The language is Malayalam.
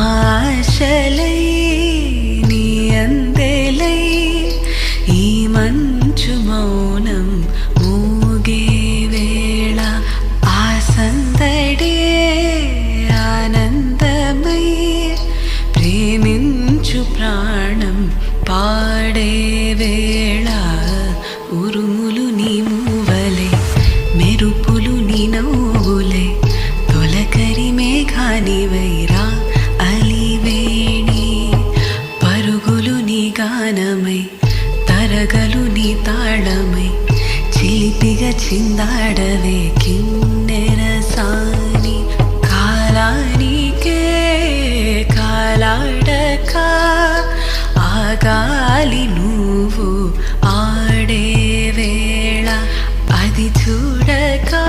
മാശലൈ നിയന്തലൈ ഈ മഞ്ചു മൗനം മൂകേ വേള ആസന്തടേ ആനന്ദമൈ പ്രേമിഞ്ചു പ്രാണം പാടേ വേള ഉറുമുലു നീ గానమై తరగలు నీ తాళమై చిలిపిగా చిందాడవే కిన్నెర సాని కాలానికే కాలాడక ఆగాలి నువ్వు ఆడే వేళ అది చూడకా